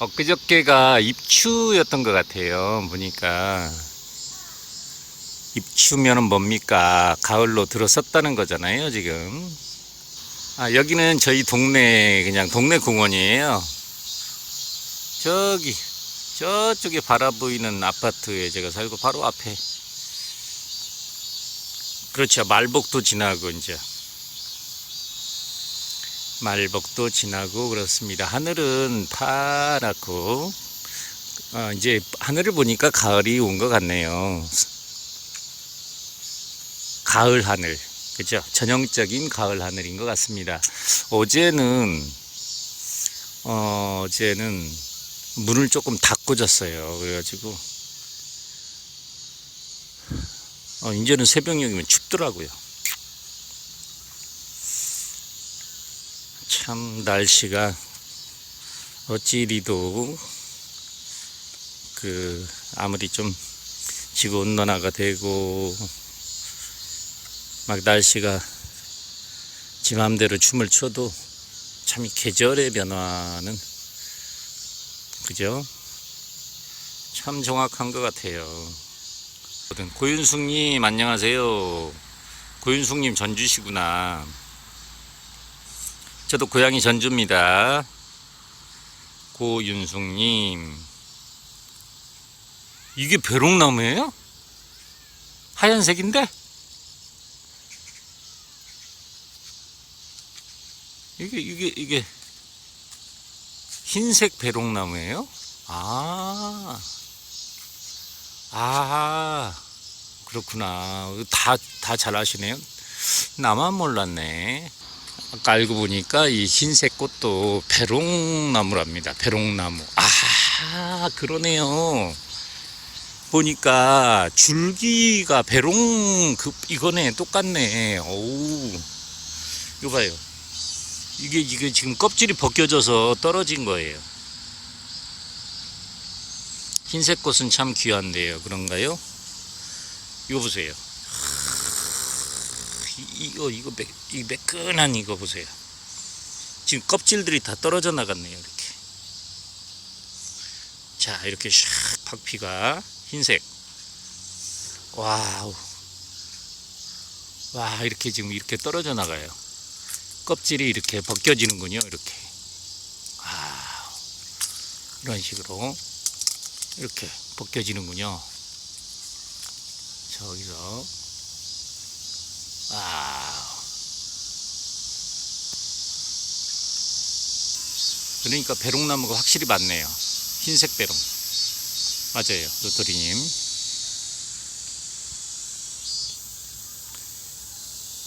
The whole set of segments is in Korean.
엊그저께가 입추였던 것 같아요. 보니까. 입추면은 뭡니까? 가을로 들어섰다는 거잖아요, 지금. 아, 여기는 저희 동네, 그냥 동네 공원이에요. 저기, 저쪽에 바라 보이는 아파트에 제가 살고 바로 앞에. 그렇죠. 말복도 지나고, 이제. 말복도 지나고 그렇습니다. 하늘은 파랗고 어, 이제 하늘을 보니까 가을이 온 것 같네요. 가을 하늘, 그죠? 전형적인 가을 하늘인 것 같습니다. 어제는 어, 어제는 문을 조금 닫고 잤어요. 그래가지고 어, 이제는 새벽녘이면 춥더라고요. 참 날씨가 어찌 이리도 그 아무리 좀 지구 온난화가 되고 막 날씨가 지 맘대로 춤을 춰도 참 이 계절의 변화는 그죠? 참 정확한 것 같아요. 고윤숙님 안녕하세요. 고윤숙님 전주시구나. 저도 고향이 전주입니다. 고윤숙님. 이게 벼롱나무예요? 하얀색인데? 이게, 이게, 이게, 흰색 벼롱나무예요? 아, 아, 그렇구나. 다, 다 잘 아시네요. 나만 몰랐네. 아까 알고 보니까 이 흰색 꽃도 배롱나무랍니다. 배롱나무. 아, 그러네요. 보니까 줄기가 배롱 그 이거네 똑같네. 오우. 이거 봐요. 이게 이게 지금 껍질이 벗겨져서 떨어진 거예요. 흰색 꽃은 참 귀한데요. 그런가요? 이거 보세요. 이- 이거 이거 매, 이 매끈한 이거 보세요. 지금 껍질들이 다 떨어져 나갔네요. 이렇게. 자 이렇게 샥 박피가 흰색. 와우. 와 이렇게 지금 이렇게 떨어져 나가요. 껍질이 이렇게 벗겨지는군요. 이렇게. 아 이런 식으로 이렇게 벗겨지는군요. 저기서 와우. 그러니까 배롱나무가 확실히 많네요. 흰색 배롱. 맞아요. 로토리님.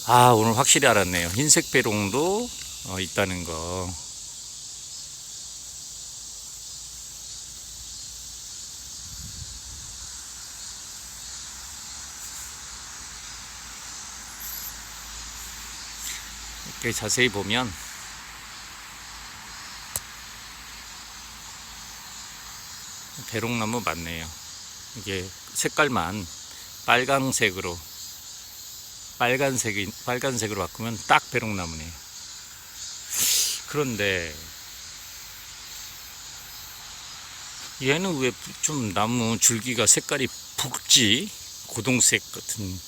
아, 오늘 확실히 알았네요. 흰색 배롱도 어, 있다는 거. 이렇게 자세히 보면 배롱나무 맞네요. 이게 색깔만 빨강색으로 빨간색이 빨간색으로 바꾸면 딱 배롱나무네요. 그런데 얘는 왜 좀 나무 줄기가 색깔이 붉지? 고동색 같은.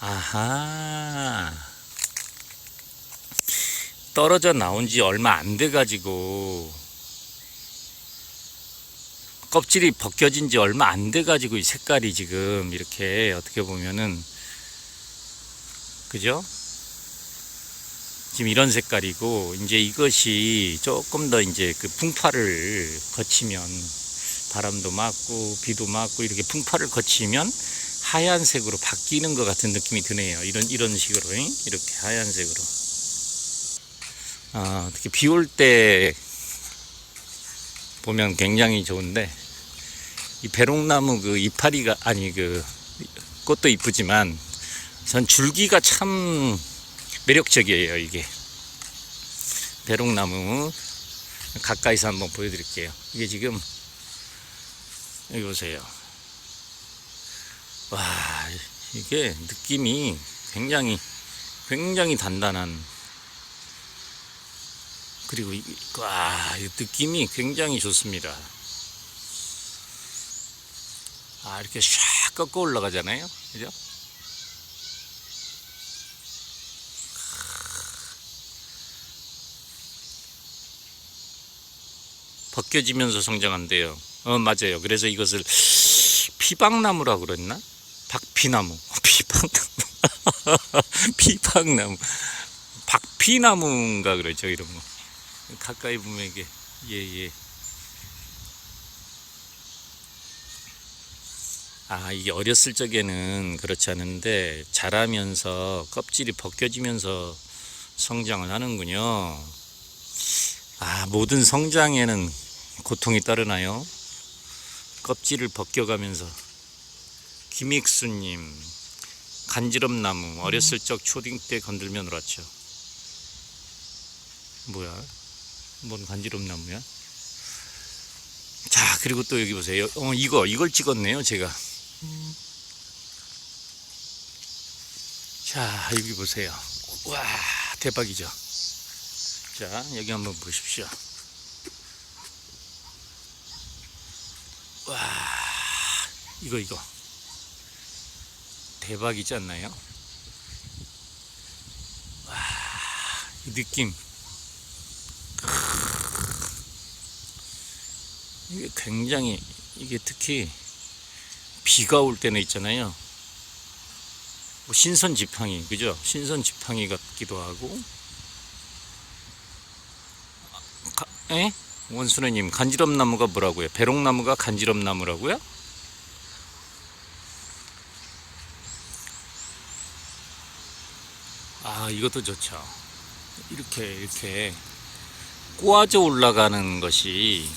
아하. 떨어져 나온 지 얼마 안 돼 가지고 껍질이 벗겨진 지 얼마 안 돼 가지고 이 색깔이 지금 이렇게 어떻게 보면은 그죠? 지금 이런 색깔이고 이제 이것이 조금 더 이제 그 풍파를 거치면 바람도 맞고 비도 맞고 이렇게 풍파를 거치면 하얀색으로 바뀌는 것 같은 느낌이 드네요. 이런 이런 식으로 잉? 이렇게 하얀색으로. 아, 특히 비 올 때 보면 굉장히 좋은데 이 배롱나무 그 이파리가 아니 그 꽃도 이쁘지만 전 줄기가 참 매력적이에요 이게. 배롱나무 가까이서 한번 보여드릴게요. 이게 지금 여기 보세요. 와 이게 느낌이 굉장히 굉장히 단단한 그리고 이, 와, 이 느낌이 굉장히 좋습니다. 아, 이렇게 샥 꺾어 올라가잖아요. 그죠? 벗겨지면서 성장한대요. 어, 맞아요. 그래서 이것을 피박나무라고 그랬나? 박피나무. 피박나무. 피박나무. 박피나무인가 그러죠, 이런 거. 가까이 보면 이게, 예, 예. 아, 이게 어렸을 적에는 그렇지 않은데, 자라면서 껍질이 벗겨지면서 성장을 하는군요. 아, 모든 성장에는 고통이 따르나요? 껍질을 벗겨가면서. 김익수님, 간지럼나무, 어렸을 적 초딩 때 건들며 놀았죠. 뭐야? 뭔 간지럼나무야? 자, 그리고 또 여기 보세요. 어, 이거, 이걸 찍었네요, 제가. 자, 여기 보세요. 와, 대박이죠. 자, 여기 한번 보십시오. 와, 이거, 이거. 대박이지 않나요? 와, 이 느낌. 이게 굉장히, 이게 특히 비가 올 때는 있잖아요. 뭐 신선 지팡이, 그죠? 신선 지팡이 같기도 하고. 가, 에? 원순애님, 간지럼나무가 뭐라고요? 배롱나무가 간지럼나무라고요? 아, 이것도 좋죠. 이렇게, 이렇게 꼬아져 올라가는 것이,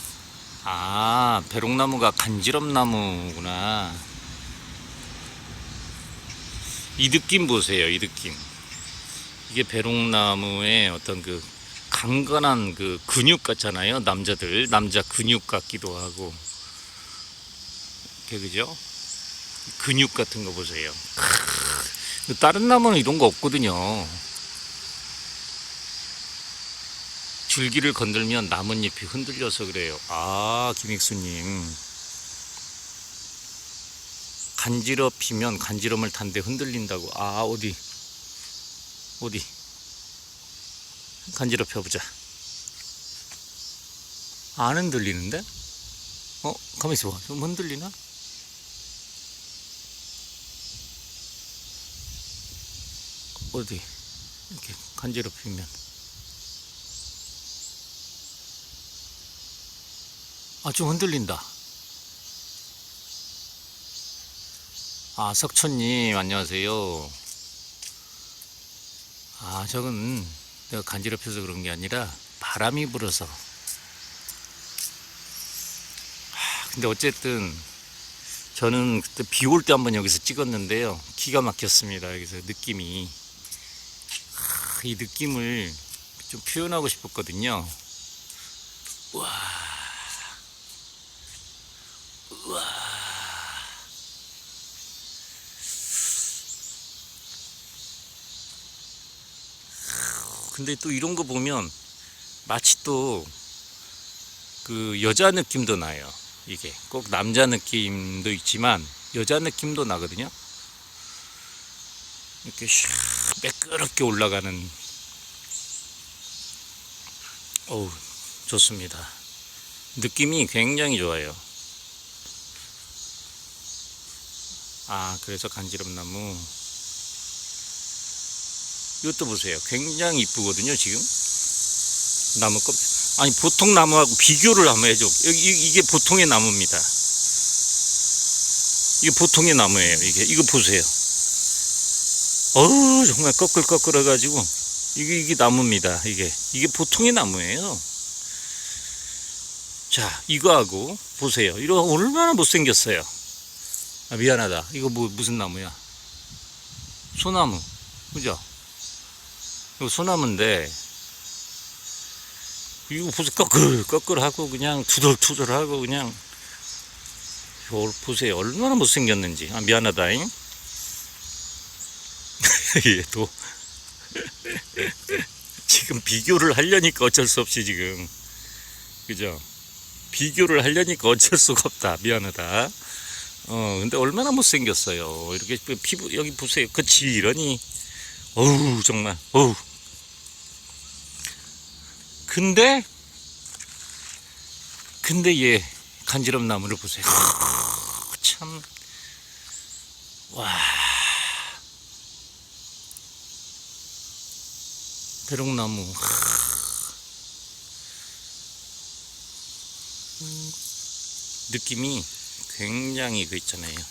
아, 배롱나무가 간지럼나무구나. 이 느낌 보세요, 이 느낌. 이게 배롱나무의 어떤 그 강건한 그 근육 같잖아요. 남자들 남자 근육 같기도 하고 이렇게 그죠? 근육 같은 거 보세요. 크, 다른 나무는 이런 거 없거든요. 줄기를 건들면 나뭇잎이 흔들려서 그래요. 아, 김익수님. 간지럽히면 간지럼을 탄데 흔들린다고. 아, 어디? 어디? 간지럽혀 보자. 안 흔들리는데? 어, 가만 있어 봐. 좀 흔들리나? 어디? 이렇게 간지럽히면. 아, 좀 흔들린다. 아, 석촌님, 안녕하세요. 아, 저건 내가 간지럽혀서 그런 게 아니라 바람이 불어서. 하, 근데 어쨌든 저는 그때 비 올 때 한번 여기서 찍었는데요. 기가 막혔습니다. 여기서 느낌이. 하, 이 느낌을 좀 표현하고 싶었거든요. 근데 또 이런 거 보면 마치 또 그 여자 느낌도 나요. 이게 꼭 남자 느낌도 있지만 여자 느낌도 나거든요. 이렇게 샥 매끄럽게 올라가는 어우 좋습니다. 느낌이 굉장히 좋아요. 아 그래서 간지럼나무 이것도 보세요. 굉장히 이쁘거든요, 지금. 나무 껍 아니, 보통 나무하고 비교를 한번 해줘. 여기, 이- 이게 보통의 나무입니다. 이게 보통의 나무예요, 이게. 이거 보세요. 어우, 정말 꺼끌꺼끌 해가지고. 이게, 이게 나무입니다, 이게. 이게 보통의 나무예요. 자, 이거하고, 보세요. 이거 얼마나 못생겼어요. 아, 미안하다. 이거 뭐, 무슨 나무야? 소나무. 그죠? 이거 소나무인데 이거 보세요 꺼끌 꺼끌하고 그냥 투덜투덜하고 그냥 이거 보세요 얼마나 못생겼는지 아 미안하다잉 얘도 지금 비교를 하려니까 어쩔 수 없이 지금 그죠? 비교를 하려니까 어쩔 수가 없다. 미안하다. 어, 근데 얼마나 못생겼어요. 이렇게 그 피부, 여기 보세요. 그치, 이러니. 어우, 정말, 어우. 근데, 근데 얘, 간지럼 나무를 보세요. 참, 와. 대롱나무. 느낌이 굉장히 그 있잖아요.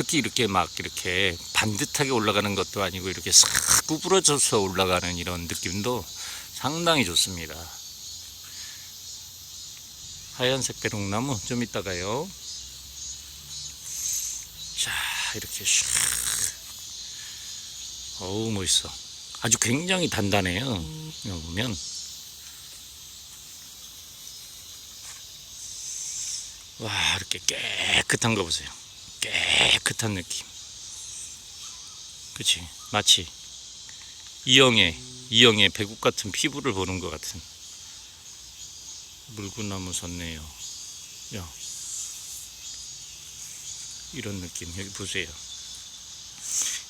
특히 이렇게 막 이렇게 반듯하게 올라가는 것도 아니고 이렇게 싹 구부러져서 올라가는 이런 느낌도 상당히 좋습니다. 하얀색 배롱나무 좀 이따가요. 자 이렇게 샥. 어우 멋있어. 아주 굉장히 단단해요. 이거 보면. 와 이렇게 깨끗한 거 보세요 깨끗한 느낌. 그치? 마치 이영애 이영애 배국 같은 피부를 보는 것 같은. 물구나무 섰네요. 야. 이런 느낌. 여기 보세요.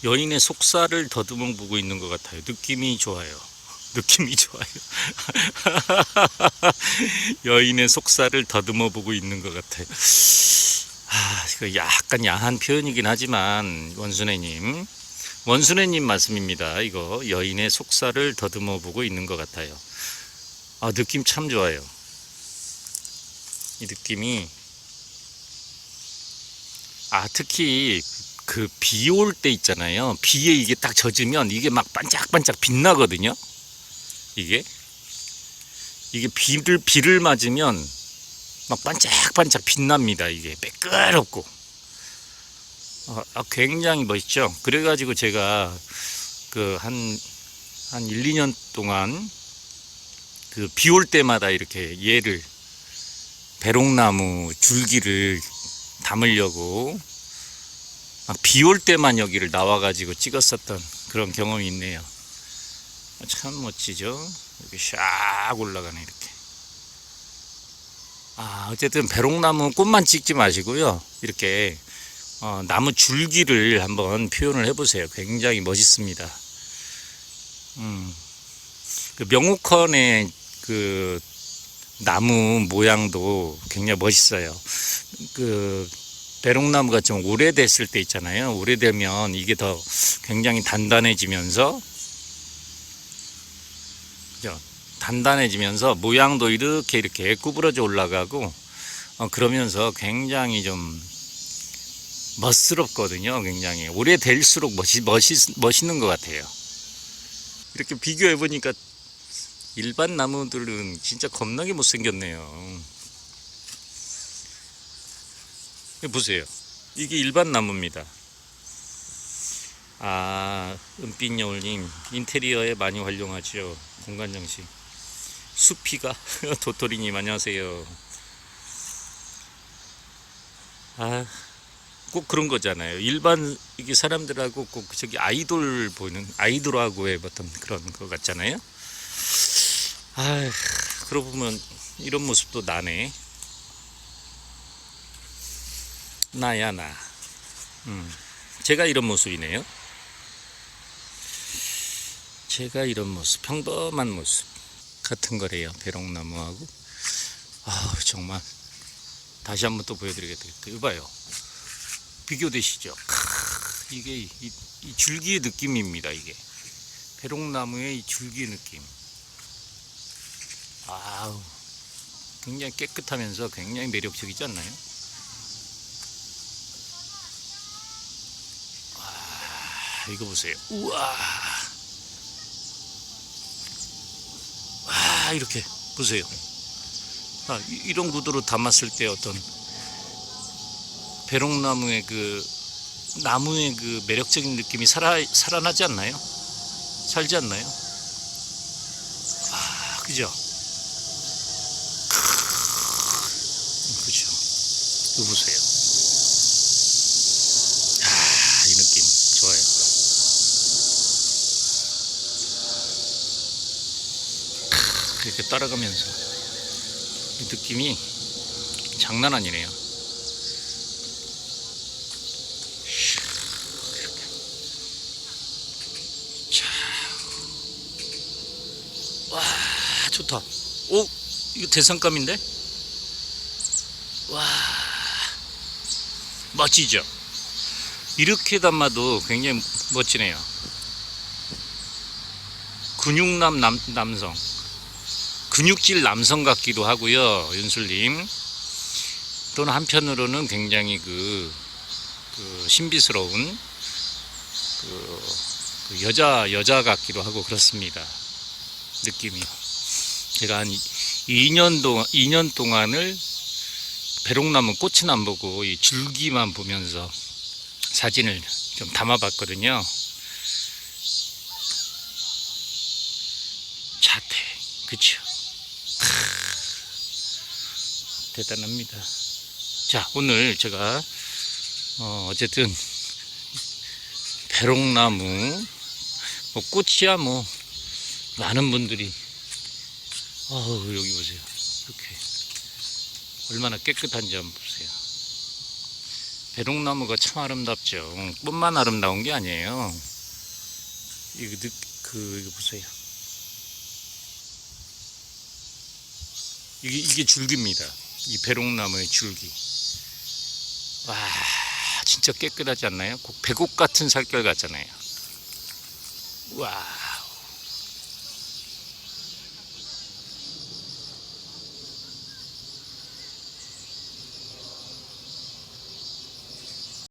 여인의 속살을 더듬어 보고 있는 것 같아요. 느낌이 좋아요. 느낌이 좋아요. 여인의 속살을 더듬어 보고 있는 것 같아요 아 약간 야한 표현이긴 하지만 원순애님 원순애님 말씀입니다 이거 여인의 속살을 더듬어 보고 있는 것 같아요 아 느낌 참 좋아요 이 느낌이 아 특히 그 비 올 때 있잖아요. 비에 이게 딱 젖으면 이게 막 반짝반짝 빛나거든요. 이게 이게 비를 비를 맞으면 막 반짝반짝 빛납니다. 이게 매끄럽고 아, 아, 굉장히 멋있죠. 그래가지고 제가 그한한 1, 2년 동안 그 비 올 때마다 이렇게 얘를 배롱나무 줄기를 담으려고 비 올 때만 여기를 나와가지고 찍었었던 그런 경험이 있네요. 참 멋지죠? 이렇게 샥 올라가네, 이렇게. 아, 어쨌든 배롱나무 꽃만 찍지 마시고요. 이렇게 어, 나무 줄기를 한번 표현을 해보세요. 굉장히 멋있습니다. 음, 그 명호컨의 그 나무 모양도 굉장히 멋있어요. 그 배롱나무가 좀 오래됐을 때 있잖아요. 오래되면 이게 더 굉장히 단단해지면서 그죠? 단단해지면서 모양도 이렇게 이렇게 구부러져 올라가고 어, 그러면서 굉장히 좀 멋스럽거든요. 굉장히 오래될수록 멋있, 멋있, 멋있는 것 같아요. 이렇게 비교해 보니까 일반 나무들은 진짜 겁나게 못생겼네요. 보세요. 이게 일반 나무입니다. 아, 은빛 여울님 인테리어에 많이 활용하죠. 공간 장식. 수피가 도토리님 안녕하세요. 아, 꼭 그런 거잖아요. 일반 이게 사람들하고 꼭 저기 아이돌 보는 아이돌하고의 어떤 그런 거 같잖아요. 아, 그러고 보면 이런 모습도 나네. 나야 나. 음, 제가 이런 모습이네요. 제가 이런 모습, 평범한 모습 같은 거래요. 배롱나무하고. 아 정말 다시 한번 또 보여드리겠다. 이거 봐요. 비교되시죠? 크, 이게 이, 이 줄기의 느낌입니다. 이게 배롱나무의 이 줄기의 느낌. 아우 굉장히 깨끗하면서 굉장히 매력적이지 않나요? 아, 이거 보세요. 우와. 와, 이렇게 보세요. 아, 이- 이런 구도로 담았을 때 어떤 배롱나무의 그 나무의 그 매력적인 느낌이 살아 살아나지 않나요? 살지 않나요? 아, 그죠? 이거 보세요. 아, 이 느낌 좋아요. 크, 이렇게 따라가면서 이 느낌이 장난 아니네요. 자, 와 좋다. 오, 이거 대상감인데? 와, 멋지죠? 이렇게 담아도 굉장히 멋지네요. 근육남 남, 남성. 근육질 남성 같기도 하고요, 윤술님. 또는 한편으로는 굉장히 그, 그 신비스러운 그, 그 여자, 여자 같기도 하고 그렇습니다. 느낌이. 제가 한 2년 동안, 2년 동안을 배롱나무 꽃은 안 보고 이 줄기만 보면서 사진을 좀 담아봤거든요. 자태, 그쵸? 크, 대단합니다. 자, 오늘 제가 어, 어쨌든 배롱나무, 뭐 꽃이야 뭐 많은 분들이 아우 여기 보세요. 이렇게 얼마나 깨끗한지 한번 보세요. 배롱나무가 참 아름답죠. 뿐만 아름다운 게 아니에요. 이거 느, 그 이거 보세요. 이게 이게 줄기입니다. 이 배롱나무의 줄기. 와 진짜 깨끗하지 않나요? 꼭 배곡 같은 살결 같잖아요. 와.